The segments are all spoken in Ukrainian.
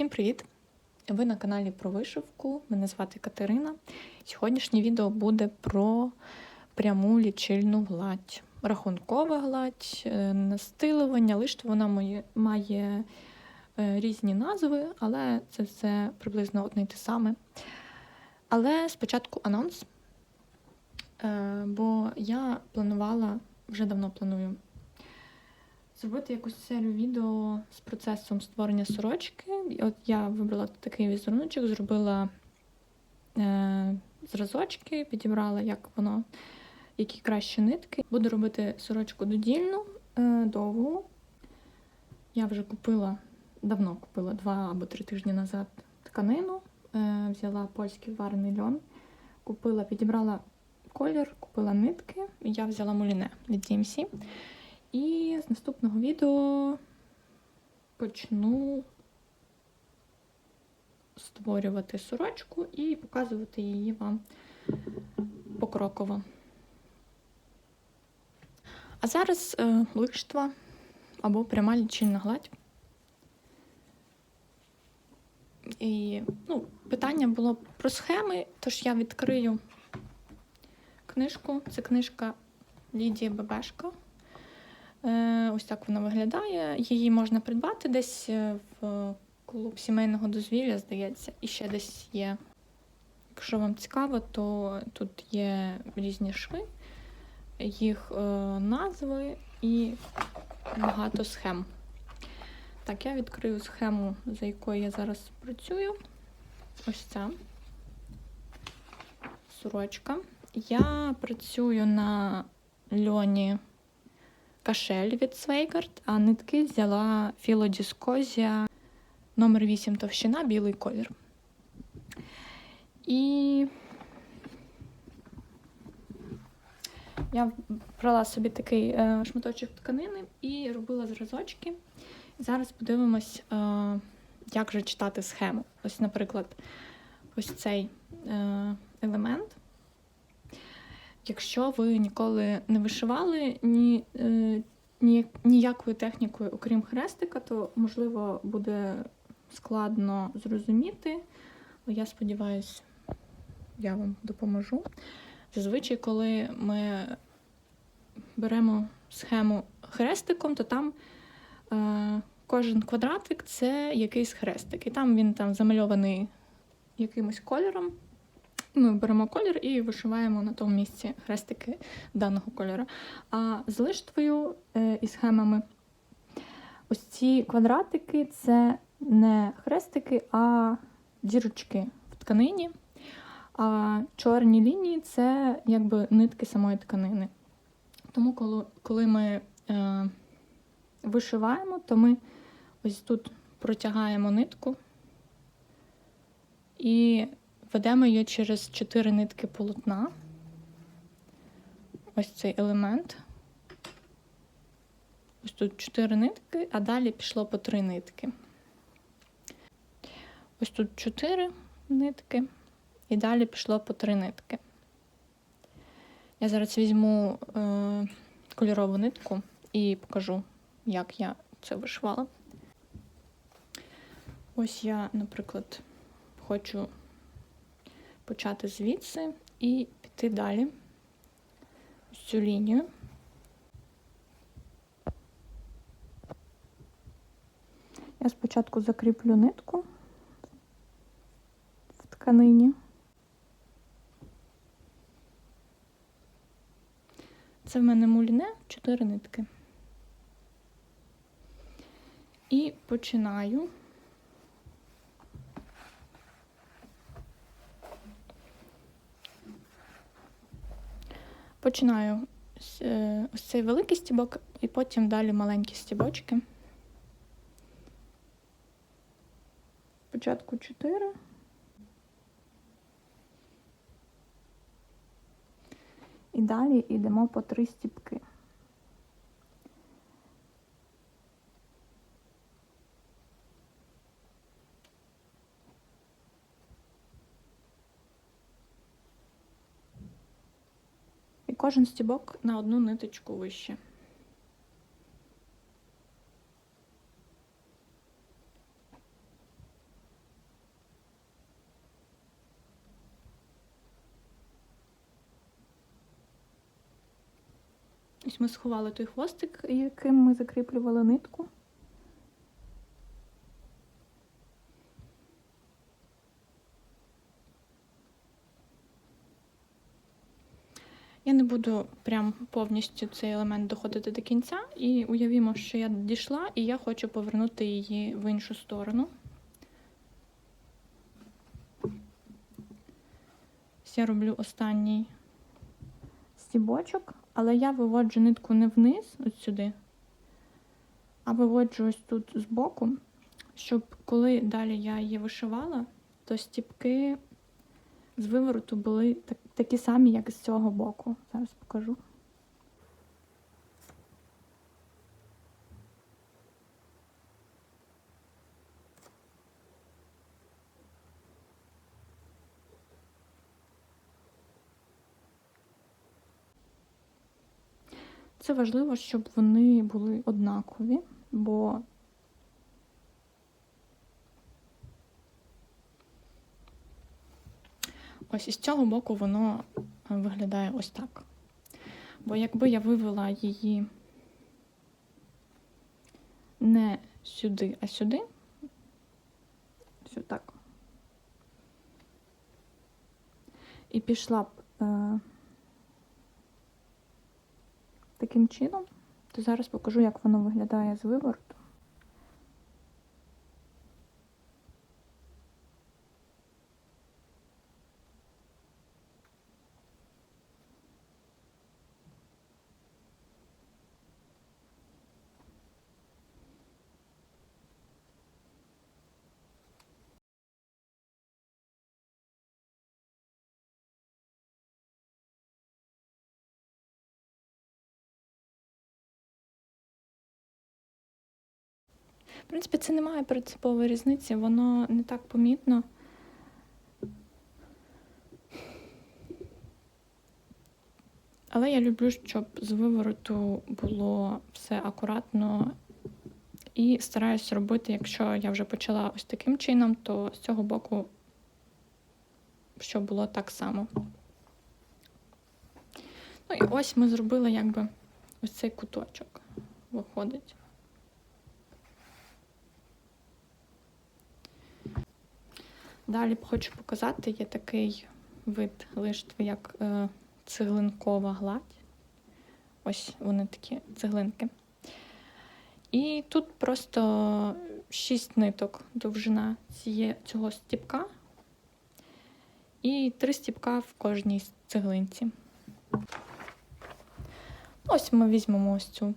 Всім привіт! Ви на каналі про вишивку. Мене звати Катерина. Сьогоднішнє відео буде про пряму лічильну гладь. Рахункова гладь, е, настилування, лише вона має, е, різні назви, але це все приблизно одне й те саме. Але спочатку анонс. Е, Бо я планувала, вже давно планую зробити якусь серію відео з процесом створення сорочки. І от я вибрала такий візеруночок, зробила е, зразочки, підібрала, як воно, які кращі нитки. Буду робити сорочку додільну, е, довгу. Я вже купила, давно купила два або три тижні назад тканину. Е, взяла польський варений льон, купила, підібрала колір, купила нитки. і Я взяла муліне від DMC. І з наступного відео почну створювати сорочку і показувати її вам покроково. А зараз е, лиштва або пряма лічильна гладь. І ну, питання було про схеми, тож я відкрию книжку. Це книжка Лідії Бебешко. Е, Ось так вона виглядає. Її можна придбати десь е, в клуб сімейного дозвілля, здається, і ще десь є. Якщо вам цікаво, то тут є різні шви, їх е, назви і багато схем. Так, я відкрию схему, за якою я зараз працюю. Ось ця сорочка. Я працюю на льоні кашель від Свейгард, а нитки взяла філодіскозія номер 8 товщина, білий колір. І я брала собі такий е, шматочок тканини і робила зразочки. Зараз подивимось, е, як же читати схему. Ось, наприклад, ось цей е, елемент. Якщо ви ніколи не вишивали ні, е, ні, ніякою технікою, окрім хрестика, то можливо буде складно зрозуміти. Я сподіваюся, я вам допоможу. Зазвичай, коли ми беремо схему хрестиком, то там е, кожен квадратик це якийсь хрестик. І там він там замальований якимось кольором. Ми беремо колір і вишиваємо на тому місці хрестики даного кольору. А з лиштвою е, і схемами ось ці квадратики це не хрестики, а дірочки в тканині. А чорні лінії це якби нитки самої тканини. Тому, коли, коли ми е, вишиваємо, то ми ось тут протягаємо нитку і ведемо її через 4 нитки полотна. Ось цей елемент. Ось тут 4 нитки, а далі пішло по 3 нитки. Ось тут 4 нитки, і далі пішло по 3 нитки. Я зараз візьму е, кольорову нитку і покажу, як я це вишивала. Ось я, наприклад, хочу почати звідси і піти далі ось цю лінію. Я спочатку закріплю нитку в тканині. Це в мене муліне 4 нитки. І починаю Починаю з, е, ось цей великий стібок, і потім далі маленькі стібочки. Спочатку 4. І далі йдемо по три стібки. кожен стібок на одну ниточку вище. Ось ми сховали той хвостик, яким ми закріплювали нитку. Я не буду прям повністю цей елемент доходити до кінця, і уявімо, що я дійшла, і я хочу повернути її в іншу сторону. Я роблю останній стібочок, але я виводжу нитку не вниз, от сюди, а виводжу ось тут збоку, щоб коли далі я її вишивала, то стібки з вивороту були так, такі самі, як з цього боку. Зараз покажу. Це важливо, щоб вони були однакові, бо ось із цього боку воно е, виглядає ось так. Бо якби я вивела її не сюди, а сюди, ось так, і пішла б е, таким чином, то зараз покажу, як воно виглядає з вивороту. В принципі, це не має принципової різниці, воно не так помітно. Але я люблю, щоб з вивороту було все акуратно і стараюсь робити, якщо я вже почала ось таким чином, то з цього боку, щоб було так само. Ну і ось ми зробили якби ось цей куточок виходить. Далі хочу показати, є такий вид лиштви, як е, цеглинкова гладь. Ось вони такі цеглинки. І тут просто 6 ниток довжина ціє, цього стіпка, і 3 стіпка в кожній цеглинці. Ось ми візьмемо ось цю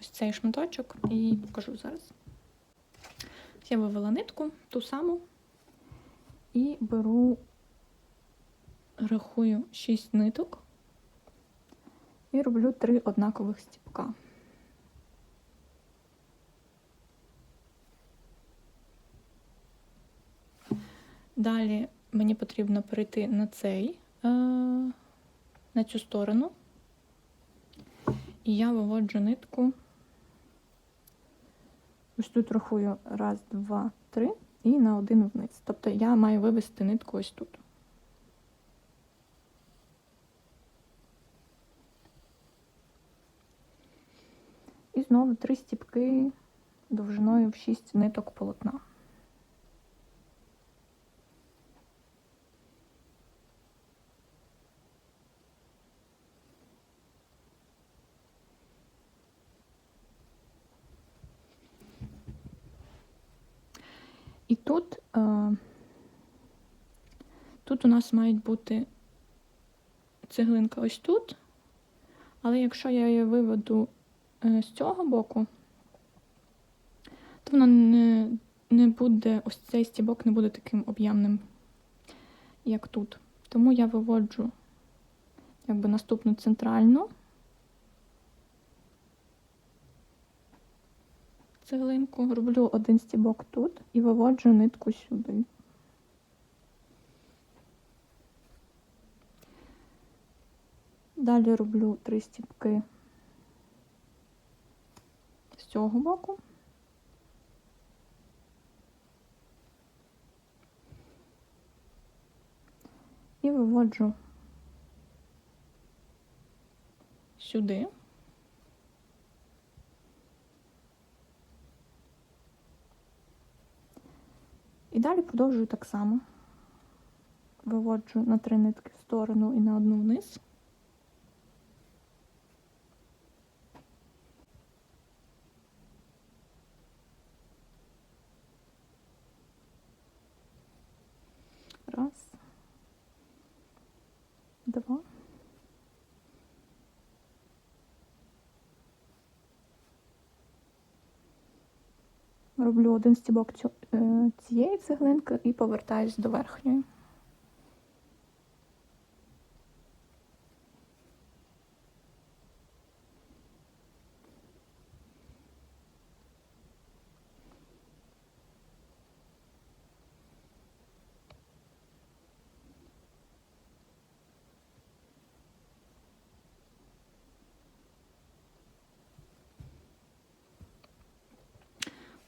ось цей шматочок і покажу зараз. Я вивела нитку, ту саму. І беру, рахую 6 ниток і роблю 3 однакових стіпка. Далі мені потрібно перейти на цей, е, на цю сторону, і я виводжу нитку. Ось тут рахую раз, два, три і на один вниз. Тобто я маю вивести нитку ось тут. І знову три стіпки довжиною в 6 ниток полотна. І тут, е, тут у нас мають бути цеглинка ось тут, але якщо я її виведу е, з цього боку, то вона не, не буде, ось цей стібок не буде таким об'ємним, як тут. Тому я виводжу якби наступну центральну. Цеглинку, роблю один стібок тут і виводжу нитку сюди. Далі роблю три стібки з цього боку. І виводжу сюди. Далі продовжую так само. Виводжу на три нитки в сторону і на одну вниз. Раз. Два. Роблю один стібок е, цієї цеглинки і повертаюсь до верхньої.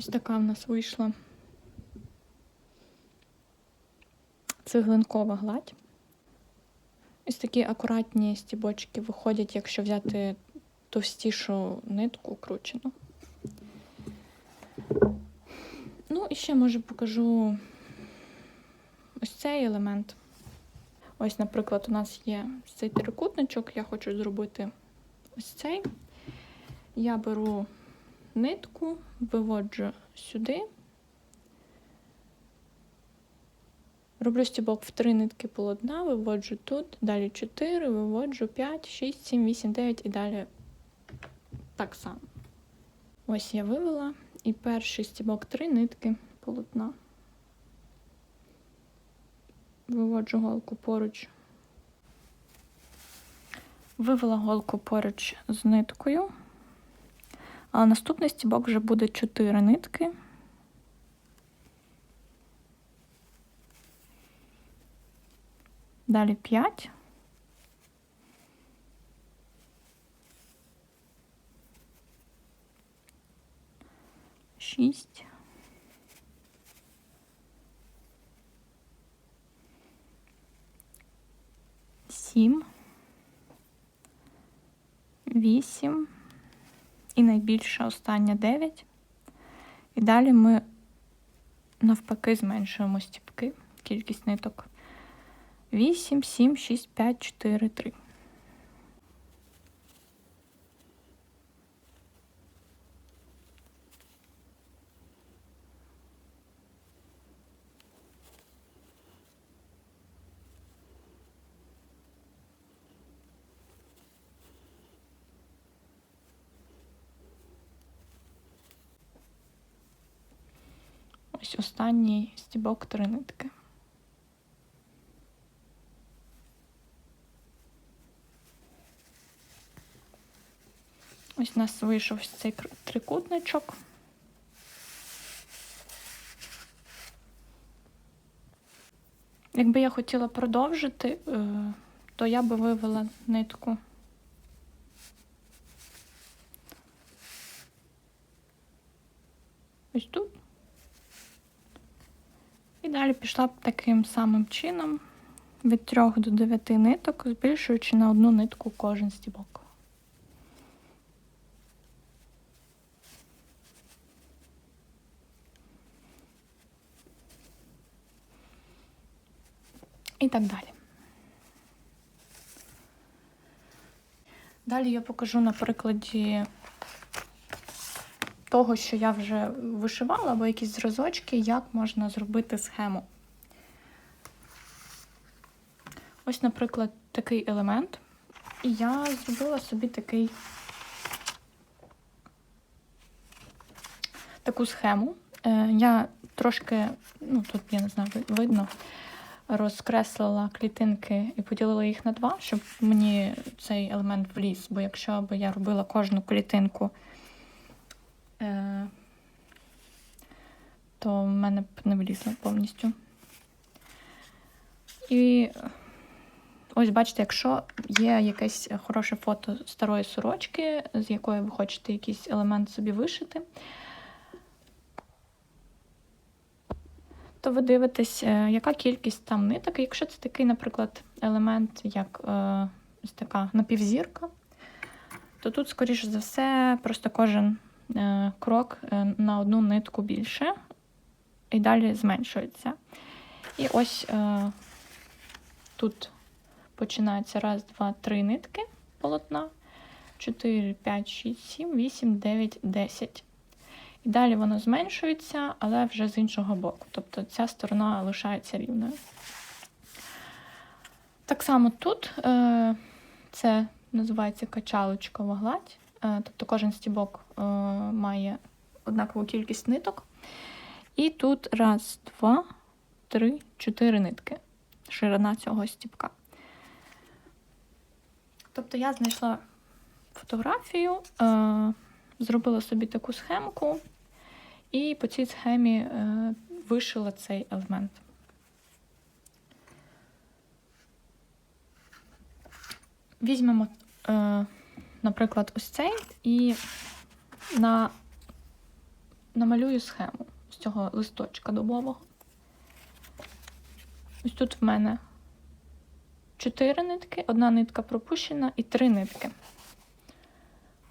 Ось така в нас вийшла цеглинкова гладь. Ось такі акуратні стібочки виходять, якщо взяти товстішу нитку кручену. Ну, і ще може покажу ось цей елемент. Ось, наприклад, у нас є цей трикутничок, я хочу зробити ось цей. Я беру нитку, виводжу сюди. Роблю стібок в три нитки полотна, виводжу тут, далі 4, виводжу 5, 6, 7, 8, 9 і далі так само. Ось я вивела і перший стібок три нитки полотна. Виводжу голку поруч. Вивела голку поруч з ниткою. А наступний стібок вже буде 4 нитки. Далі 5. Шість. Сім. Вісім і найбільша остання 9. І далі ми навпаки зменшуємо стіпки, кількість ниток. 8, 7, 6, 5, 4, 3. Ось останній стібок три нитки. Ось у нас вийшов цей трикутничок. Якби я хотіла продовжити, е, то я би вивела нитку. Ось тут. І далі пішла таким самим чином від 3 до 9 ниток, збільшуючи на одну нитку кожен стібок. І так далі. Далі я покажу на прикладі того, що я вже вишивала, або якісь зразочки, як можна зробити схему. Ось, наприклад, такий елемент. І я зробила собі такий таку схему. Е, я трошки, ну тут я не знаю, видно, розкреслила клітинки і поділила їх на два, щоб мені цей елемент вліз. Бо якщо б я робила кожну клітинку, то в мене б не влізло повністю. І ось бачите, якщо є якесь хороше фото старої сорочки, з якої ви хочете якийсь елемент собі вишити, то ви дивитесь, е, яка кількість там ниток. Якщо це такий, наприклад, елемент, як е, ось така напівзірка, то тут, скоріш за все, просто кожен е, крок е, на одну нитку більше. і далі зменшується. І ось е, тут починається раз, два, три нитки полотна. 4, 5, 6, 7, 8, 9, 10. І далі воно зменшується, але вже з іншого боку. Тобто ця сторона лишається рівною. Так само тут е, це називається качалочкова гладь. Е, тобто кожен стібок е, має однакову кількість ниток. І тут раз, два, три, чотири нитки. Ширина цього стібка. Тобто я знайшла фотографію, е, зробила собі таку схемку, і по цій схемі е, вишила цей елемент. Візьмемо, е, наприклад, ось цей і на, намалюю схему з цього листочка дубового. Ось тут в мене чотири нитки, одна нитка пропущена і три нитки.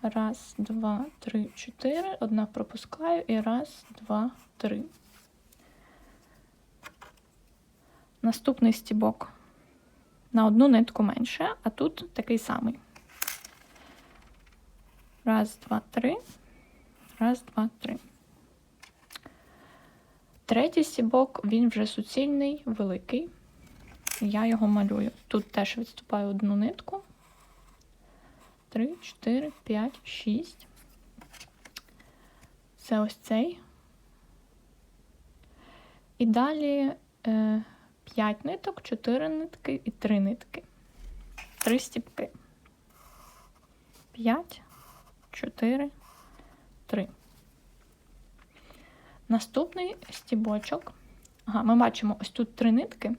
Раз, два, три, чотири. Одна пропускаю і раз, два, три. Наступний стібок на одну нитку менше, а тут такий самий. Раз, два, три. Раз, два, три. Третій стібок, він вже суцільний, великий. Я його малюю. Тут теж відступаю одну нитку. 3, 4, 5, 6. Це ось цей. І далі е, 5 ниток, 4 нитки і 3 нитки. 3 стіпки. 5, 4, 3. Наступний стібочок. Ага, ми бачимо ось тут 3 нитки.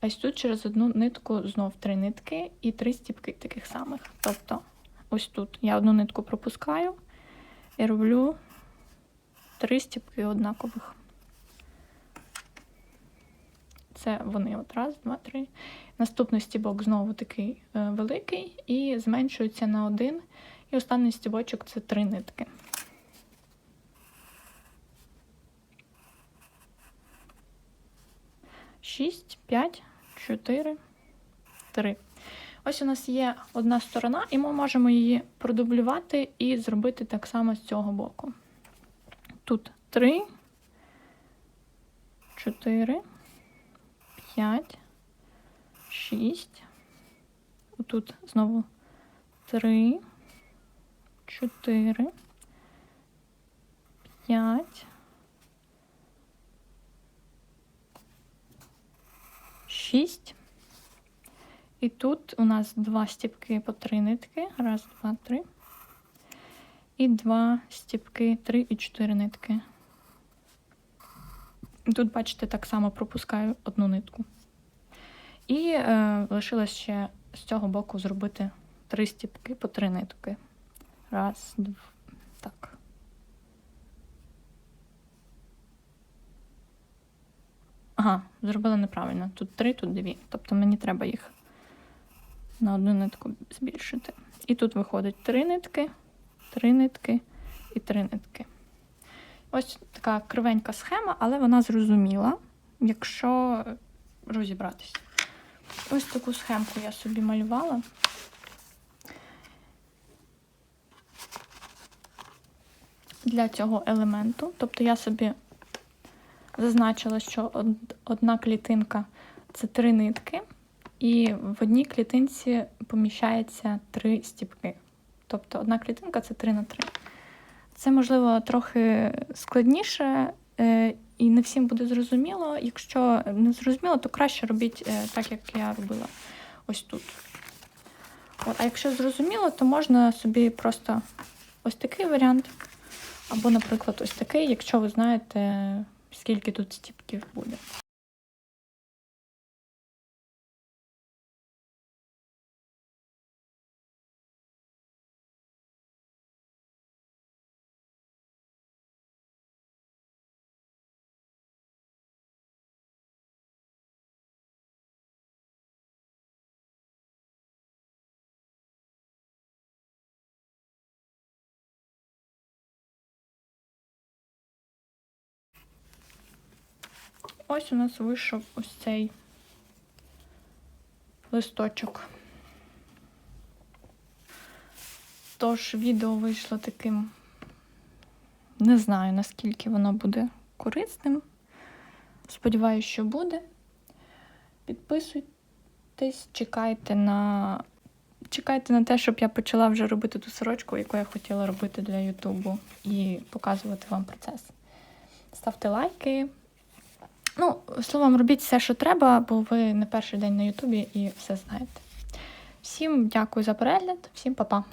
А ось тут через одну нитку знов три нитки і три стіпки таких самих. Тобто, ось тут я одну нитку пропускаю і роблю три стіпки однакових. Це вони от раз, два, три. Наступний стібок знову такий е, великий і зменшується на один. І останній стібочок це три нитки. Шість, п'ять, 4, 3. Ось у нас є одна сторона, і ми можемо її продублювати і зробити так само з цього боку. Тут 3, 4, 5, 6. Тут знову 3, 4, 5, 6. І тут у нас два стіпки по три нитки. Раз, два, три. І два стіпки, три і чотири нитки. Тут, бачите, так само пропускаю одну нитку. І е, лишилось ще з цього боку зробити три стіпки по три нитки. Раз, два. Так. Ага, зробила неправильно. Тут три, тут дві. Тобто мені треба їх на одну нитку збільшити. І тут виходить три нитки, три нитки і три нитки. Ось така кривенька схема, але вона зрозуміла, якщо розібратися. Ось таку схемку я собі малювала. Для цього елементу. Тобто я собі зазначила, що одна клітинка це три нитки, і в одній клітинці поміщається три стіпки. Тобто одна клітинка це 3 на 3. Це, можливо, трохи складніше, е, і не всім буде зрозуміло. Якщо не зрозуміло, то краще робіть е, так, як я робила ось тут. От, А якщо зрозуміло, то можна собі просто ось такий варіант, або, наприклад, ось такий, якщо ви знаєте скільки тут стіпків буде. Ось у нас вийшов ось цей листочок. Тож відео вийшло таким. Не знаю, наскільки воно буде корисним. Сподіваюсь, що буде. Підписуйтесь, чекайте на. Чекайте на те, щоб я почала вже робити ту сорочку, яку я хотіла робити для Ютубу, і показувати вам процес. Ставте лайки. Ну, словом, робіть все, що треба, бо ви не перший день на Ютубі і все знаєте. Всім дякую за перегляд, всім па-па.